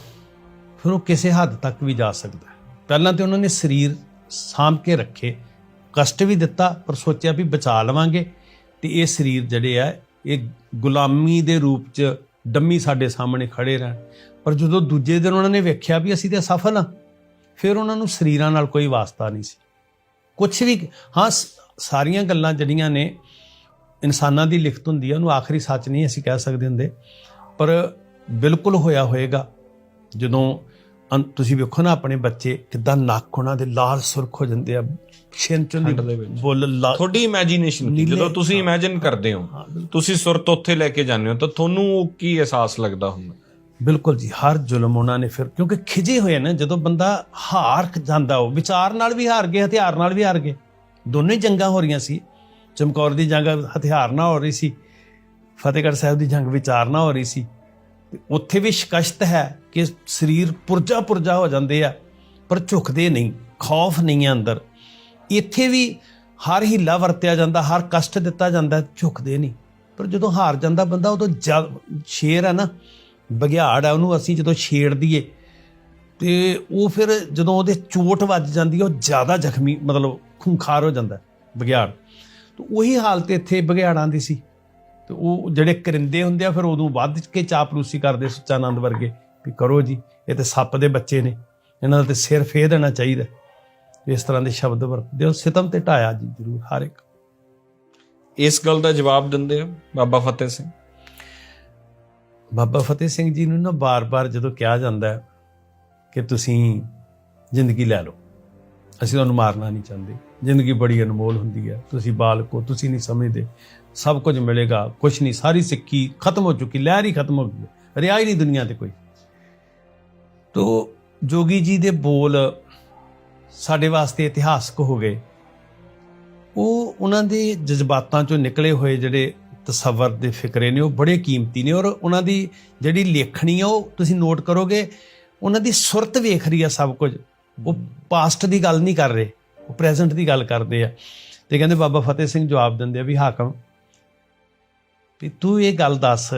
ਫਿਰ ਉਹ ਕਿਸੇ ਹੱਦ ਤੱਕ ਵੀ ਜਾ ਸਕਦਾ ਪਹਿਲਾਂ ਤੇ ਉਹਨਾਂ ਨੇ ਸਰੀਰ ਸਾਂਭ ਕੇ ਰੱਖੇ, ਕਸ਼ਟ ਵੀ ਦਿੱਤਾ, ਪਰ ਸੋਚਿਆ ਵੀ ਬਚਾ ਲਵਾਂਗੇ। ਤੇ ਇਹ ਸਰੀਰ ਜਿਹੜੇ ਆ, ਇਹ ਗੁਲਾਮੀ ਦੇ ਰੂਪ 'ਚ ਡੰਮੀ ਸਾਡੇ ਸਾਹਮਣੇ ਖੜੇ ਰਹਿਣ। ਪਰ ਜਦੋਂ ਦੂਜੇ ਦਿਨ ਉਹਨਾਂ ਨੇ ਵੇਖਿਆ ਵੀ ਅਸੀਂ ਤੇ ਸਫਲ ਆ ਫਿਰ ਉਹਨਾਂ ਨੂੰ ਸਰੀਰਾਂ ਨਾਲ ਕੋਈ ਵਾਸਤਾ ਨਹੀਂ ਸੀ। ਕੁਝ ਵੀ ਹਾਂ ਸਾਰੀਆਂ ਗੱਲਾਂ ਜਿਹੜੀਆਂ ਨੇ ਇਨਸਾਨਾਂ ਦੀ ਲਿਖਤ ਹੁੰਦੀ ਹੈ ਉਹਨੂੰ ਆਖਰੀ ਸੱਚ ਨਹੀਂ ਅਸੀਂ ਕਹਿ ਸਕਦੇ ਹੁੰਦੇ। ਪਰ ਬਿਲਕੁਲ ਹੋਇਆ ਹੋਏਗਾ ਜਦੋਂ ਤੁਸੀਂ ਵੇਖੋ ਨਾ ਆਪਣੇ ਬੱਚੇ ਕਿਦਾਂ ਨੱਕ ਉਹਨਾਂ ਦੇ ਲਾਲ ਸੁਰਖ ਹੋ ਜਾਂਦੇ ਆ ਛਿਨ ਠੰਡ ਦੇ। ਬੁੱਲ ਲਾ ਤੁਹਾਡੀ ਇਮੇਜਿਨੇਸ਼ਨ ਜਦੋਂ ਤੁਸੀਂ ਇਮੇਜਿਨ ਕਰਦੇ ਹੋ। ਤੁਸੀਂ ਸੁਰਤ ਉੱਥੇ ਲੈ ਕੇ ਜਾਂਦੇ ਹੋ ਤਾਂ ਤੁਹਾਨੂੰ ਉਹ ਕੀ ਅਹਿਸਾਸ ਲੱਗਦਾ ਹੁੰਦਾ? ਬਿਲਕੁਲ ਜੀ, ਹਰ ਜ਼ੁਲਮ ਉਹਨਾਂ ਨੇ ਫਿਰ, ਕਿਉਂਕਿ ਖਿਜੇ ਹੋਏ ਨੇ, ਜਦੋਂ ਬੰਦਾ ਹਾਰ ਜਾਂਦਾ, ਉਹ ਵਿਚਾਰ ਨਾਲ ਵੀ ਹਾਰ ਗਏ, ਹਥਿਆਰ ਨਾਲ ਵੀ ਹਾਰ ਗਏ, ਦੋਨੇ ਜੰਗਾਂ ਹੋ ਰਹੀਆਂ ਸੀ। ਚਮਕੌਰ ਦੀ ਜੰਗ ਹਥਿਆਰ ਨਾਲ ਹੋ ਰਹੀ ਸੀ, ਫਤਿਹਗੜ੍ਹ ਸਾਹਿਬ ਦੀ ਜੰਗ ਵਿਚਾਰ ਵਿਚਾਰਨਾ ਹੋ ਰਹੀ ਸੀ। ਉੱਥੇ ਵੀ ਸ਼ਿਕਸ਼ਤ ਹੈ ਕਿ ਸਰੀਰ ਪੁਰਜਾ ਪੁਰਜਾ ਹੋ ਜਾਂਦੇ ਆ, ਪਰ ਝੁਕਦੇ ਨਹੀਂ, ਖੌਫ ਨਹੀਂ ਹੈ ਅੰਦਰ। ਇੱਥੇ ਵੀ ਹਰ ਹੀਲਾ ਵਰਤਿਆ ਜਾਂਦਾ, ਹਰ ਕਸ਼ਟ ਦਿੱਤਾ ਜਾਂਦਾ, ਝੁਕਦੇ ਨਹੀਂ। ਪਰ ਜਦੋਂ ਹਾਰ ਜਾਂਦਾ ਬੰਦਾ, ਉਦੋਂ ਜਦ- ਸ਼ੇਰ ਹੈ ਨਾ ਬਗਿਆੜ ਆ, ਉਹਨੂੰ ਅਸੀਂ ਜਦੋਂ ਛੇੜ ਦਈਏ, ਤੇ ਉਹ ਫਿਰ ਜਦੋਂ ਉਹਦੇ ਚੋਟ ਵੱਜ ਜਾਂਦੀ ਹੈ ਉਹ ਜ਼ਿਆਦਾ ਜ਼ਖਮੀ, ਮਤਲਬ ਖੁੰਖਾਰ ਹੋ ਜਾਂਦਾ ਹੈ ਬਗਿਆੜ ਤੇ ਉਹੀ ਹਾਲਤ ਇੱਥੇ ਬਗਿਆੜਾਂ ਦੀ ਸੀ। ਤੇ ਉਹ ਜਿਹੜੇ ਕਰਿੰਦੇ ਹੁੰਦੇ ਆ, ਫਿਰ ਉਦੋਂ ਵੱਧ ਕੇ ਚਾਪਲੂਸੀ ਕਰਦੇ ਸੁੱਚਾਨੰਦ ਵਰਗੇ, ਵੀ ਕਰੋ ਜੀ, ਇਹ ਤੇ ਸੱਪ ਦੇ ਬੱਚੇ ਨੇ, ਇਹਨਾਂ ਦਾ ਤੇ ਸਿਰ ਫੇਹ ਦੇਣਾ ਚਾਹੀਦਾ। ਇਸ ਤਰ੍ਹਾਂ ਦੇ ਸ਼ਬਦ ਵਰਤਦੇ ਉਹ ਸਿਤਮ ਤੇ ਢਾਇਆ ਜੀ ਜ਼ਰੂਰ, ਹਰ ਇੱਕ। ਇਸ ਗੱਲ ਦਾ ਜਵਾਬ ਦਿੰਦੇ ਆ ਬਾਬਾ ਫਤਿਹ ਸਿੰਘ। ਬਾਬਾ ਫਤਿਹ ਸਿੰਘ ਜੀ ਨੂੰ ਨਾ ਬਾਰ-ਬਾਰ ਜਦੋਂ ਕਿਹਾ ਜਾਂਦਾ ਕਿ ਤੁਸੀਂ ਜ਼ਿੰਦਗੀ ਲੈ ਲਓ, ਅਸੀਂ ਤੁਹਾਨੂੰ ਮਾਰਨਾ ਨਹੀਂ ਚਾਹੁੰਦੇ। ਜ਼ਿੰਦਗੀ ਬੜੀ ਅਨਮੋਲ ਹੁੰਦੀ ਹੈ। ਤੁਸੀਂ ਬਾਲਕੋ ਤੁਸੀਂ ਨਹੀਂ ਸਮਝਦੇ। ਸਭ ਕੁਝ ਮਿਲੇਗਾ ਕੁਝ ਨਹੀਂ। ਸਾਰੀ ਸਿੱਕੀ ਖਤਮ ਹੋ ਚੁੱਕੀ, ਲਹਿਰ ਹੀ ਖਤਮ ਹੋ ਗਈ ਹੈ। ਰਿਹਾ ਹੀ ਨਹੀਂ ਦੁਨੀਆ ਤੇ ਕੋਈ। ਤੋ ਜੋਗੀ ਜੀ ਦੇ ਬੋਲ ਸਾਡੇ ਵਾਸਤੇ ਇਤਿਹਾਸਕ ਹੋ ਗਏ। ਉਹ ਉਹਨਾਂ ਦੇ ਜਜ਼ਬਾਤਾਂ ਚੋਂ ਨਿਕਲੇ ਹੋਏ ਜਿਹੜੇ ਤਸਵਰ ਦੇ ਫਿਕਰੇ ਨੇ ਉਹ ਬੜੇ ਕੀਮਤੀ ਨੇ ਔਰ ਉਹਨਾਂ ਦੀ ਜਿਹੜੀ ਲੇਖਣੀ ਆ ਉਹ ਤੁਸੀਂ ਨੋਟ ਕਰੋਗੇ ਉਹਨਾਂ ਦੀ ਸੁਰਤ ਵੇਖ ਰਹੀ ਆ ਸਭ ਕੁਝ। ਉਹ ਪਾਸਟ ਦੀ ਗੱਲ ਨਹੀਂ ਕਰ ਰਹੇ ਉਹ ਪ੍ਰੈਜ਼ੈਂਟ ਦੀ ਗੱਲ ਕਰਦੇ ਆ। ਤੇ ਕਹਿੰਦੇ ਬਾਬਾ ਫਤਿਹ ਸਿੰਘ ਜਵਾਬ ਦਿੰਦੇ ਆ ਵੀ ਹਾਕਮ ਵੀ ਤੂੰ ਇਹ ਗੱਲ ਦੱਸ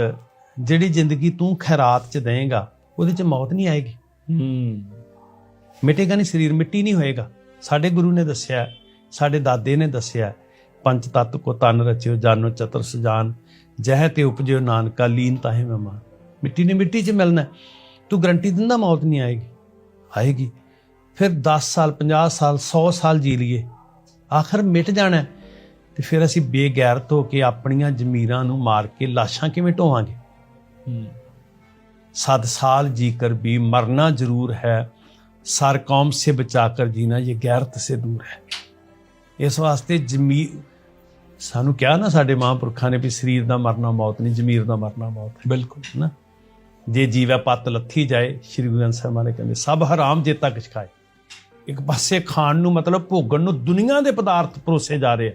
ਜਿਹੜੀ ਜ਼ਿੰਦਗੀ ਤੂੰ ਖੈਰਾਤ ਚ ਦੇਏਗਾ ਉਹਦੇ ਚ ਮੌਤ ਨਹੀਂ ਆਏਗੀ। ਹੂੰ। ਮਿਟੇਗਾ ਨਹੀਂ ਸਰੀਰ ਮਿੱਟੀ ਨਹੀਂ ਹੋਏਗਾ। ਸਾਡੇ ਗੁਰੂ ਨੇ ਦੱਸਿਆ ਸਾਡੇ ਦਾਦੇ ਨੇ ਦੱਸਿਆ ਪੰਜ ਤਤ ਕੋ ਤਨ ਰਚਿਓ ਜਾਨੋ ਚਤਰ ਸੁਜਾਨ। ਜਹ ਤੇ ਉਪਜਿਓ ਨਾਨਕਾ ਲੀਨ ਤਾਹੇ ਮਹਿਮਾਨ ਮਿੱਟੀ ਨੇ ਮਿੱਟੀ 'ਚ ਮਿਲਣਾ ਤੂੰ ਗਰੰਟੀ ਦਿੰਦਾ ਮੌਤ ਨਹੀਂ ਆਏਗੀ। ਆਏਗੀ। ਫਿਰ 10 ਸਾਲ 50 ਸਾਲ 100 ਸਾਲ ਜੀ ਲਈਏ। ਆਖਰ ਮਿਟ ਜਾਣਾ ਤੇ ਫਿਰ ਅਸੀਂ ਬੇਗੈਰ ਹੋ ਕੇ ਆਪਣੀਆਂ ਜ਼ਮੀਰਾਂ ਨੂੰ ਮਾਰ ਕੇ ਲਾਸ਼ਾਂ ਕਿਵੇਂ ਢੋਵਾਂਗੇ? ਸਦ ਸਾਲ ਜੀ ਕਰ ਵੀ ਮਰਨਾ ਜ਼ਰੂਰ ਹੈ ਸਰ ਕੌਮ ਸੇ ਬਚਾ ਕਰ ਜੀਣਾ ਇਹ ਗੈਰਤ ਸੇ ਦੂਰ ਹੈ। ਇਸ ਵਾਸਤੇ ਜਮੀ ਸਾਨੂੰ ਕਿਹਾ ਨਾ ਸਾਡੇ ਮਹਾਂਪੁਰਖਾਂ ਨੇ ਵੀ ਸਰੀਰ ਦਾ ਮਰਨਾ ਮੌਤ ਨਹੀਂ ਜ਼ਮੀਰ ਦਾ ਮਰਨਾ ਮੌਤ ਹੈ। ਬਿਲਕੁਲ। ਨਾ ਜੇ ਜੀਵੈ ਪੱਤ ਲੱਥੀ ਜਾਏ ਸ਼੍ਰੀ ਗੁਰੂ ਗ੍ਰੰਥ ਸਾਹਿਬ ਮਾਲੇ ਕਹਿੰਦੇ ਸਭ ਹਰਾਮ ਜੇ ਤੱਕ ਛਕਾਏ ਇੱਕ ਪਾਸੇ ਖਾਣ ਨੂੰ ਮਤਲਬ ਭੋਗਣ ਨੂੰ ਦੁਨੀਆ ਦੇ ਪਦਾਰਥ ਪਰੋਸੇ ਜਾ ਰਹੇ ਆ।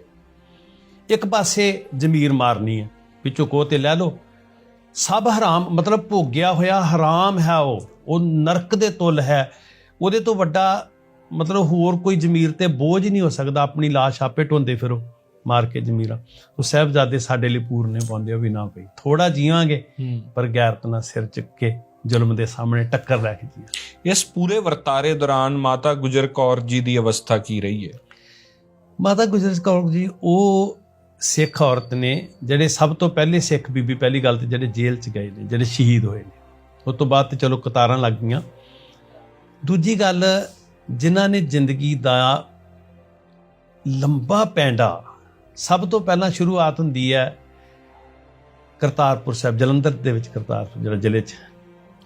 ਇੱਕ ਪਾਸੇ ਜ਼ਮੀਰ ਮਾਰਨੀ ਹੈ ਵੀ ਝੁਕੋ ਤੇ ਲੈ ਲਓ। ਸਭ ਹਰਾਮ ਮਤਲਬ ਭੋਗਿਆ ਹੋਇਆ ਹਰਾਮ ਹੈ ਉਹ ਉਹ ਨਰਕ ਦੇ ਤੁਲ ਹੈ। ਉਹਦੇ ਤੋਂ ਵੱਡਾ ਮਤਲਬ ਹੋਰ ਕੋਈ ਜ਼ਮੀਰ ਤੇ ਬੋਝ ਨਹੀਂ ਹੋ ਸਕਦਾ ਆਪਣੀ ਲਾਸ਼ ਆਪੇ ਢੋਂਦੇ ਫਿਰੋ। ਮਾਰ ਕੇ ਜ਼ਮੀਰਾਂ। ਉਹ ਸਾਹਿਬਜ਼ਾਦੇ ਸਾਡੇ ਲਈ ਪੂਰਨੇ ਪਾਉਂਦੇ ਹੋ ਵੀ ਨਾ ਪਈ। ਥੋੜਾ ਜੀਵਾਂਗੇ ਹੂੰ। ਪਰ ਗੈਰਤ ਨਾਲ ਸਿਰ ਚੁੱਕ ਕੇ ਜ਼ੁਲਮ ਦੇ ਸਾਹਮਣੇ ਟੱਕਰ ਲੈ ਕੇ ਜੀਆਂ ਇਸ ਪੂਰੇ ਵਰਤਾਰੇ ਦੌਰਾਨ ਮਾਤਾ ਗੁਜਰ ਕੌਰ ਜੀ ਦੀ ਅਵਸਥਾ ਕੀ ਰਹੀ ਹੈ? ਮਾਤਾ ਗੁਜਰ ਕੌਰ ਜੀ ਉਹ ਸਿੱਖ ਔਰਤ ਨੇ ਜਿਹੜੇ ਸਭ ਤੋਂ ਪਹਿਲੇ ਸਿੱਖ ਬੀਬੀ ਪਹਿਲੀ ਗੱਲ ਤੇ ਜਿਹੜੇ ਜੇਲ੍ਹ 'ਚ ਗਏ ਨੇ ਜਿਹੜੇ ਸ਼ਹੀਦ ਹੋਏ ਨੇ। ਉਸ ਤੋਂ ਬਾਅਦ ਤੇ ਚਲੋ ਕਤਾਰਾਂ ਲੱਗ ਗਈਆਂ। ਦੂਜੀ ਗੱਲ ਜਿਨ੍ਹਾਂ ਨੇ ਜ਼ਿੰਦਗੀ ਦਾ ਲੰਬਾ ਪੈਂਡਾ ਸਭ ਤੋਂ ਪਹਿਲਾਂ ਸ਼ੁਰੂਆਤ ਹੁੰਦੀ ਹੈ ਕਰਤਾਰਪੁਰ ਸਾਹਿਬ, ਜਲੰਧਰ ਦੇ ਵਿੱਚ ਕਰਤਾਰਪੁਰ, ਜਿਹੜਾ ਜ਼ਿਲ੍ਹੇ 'ਚ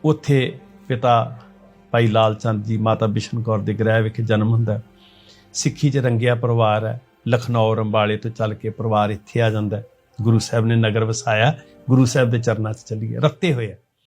ਉੱਥੇ ਪਿਤਾ ਭਾਈ ਲਾਲ ਚੰਦ ਜੀ, ਮਾਤਾ ਬਿਸ਼ਨ ਕੌਰ ਦੇ ਗ੍ਰਹਿ ਵਿਖੇ ਜਨਮ ਹੁੰਦਾ ਸਿੱਖੀ 'ਚ ਰੰਗਿਆ ਪਰਿਵਾਰ ਹੈ। ਲਖਨਊ ਅੰਬਾਲੇ ਤੋਂ ਚੱਲ ਕੇ ਪਰਿਵਾਰ ਇੱਥੇ ਆ ਜਾਂਦਾ ਗੁਰੂ ਸਾਹਿਬ ਨੇ ਨਗਰ ਵਸਾਇਆ, ਗੁਰੂ ਸਾਹਿਬ ਦੇ ਚਰਨਾਂ 'ਚ ਚੱਲੀਏ ਰੱਤੇ ਹੋਏ ਆ।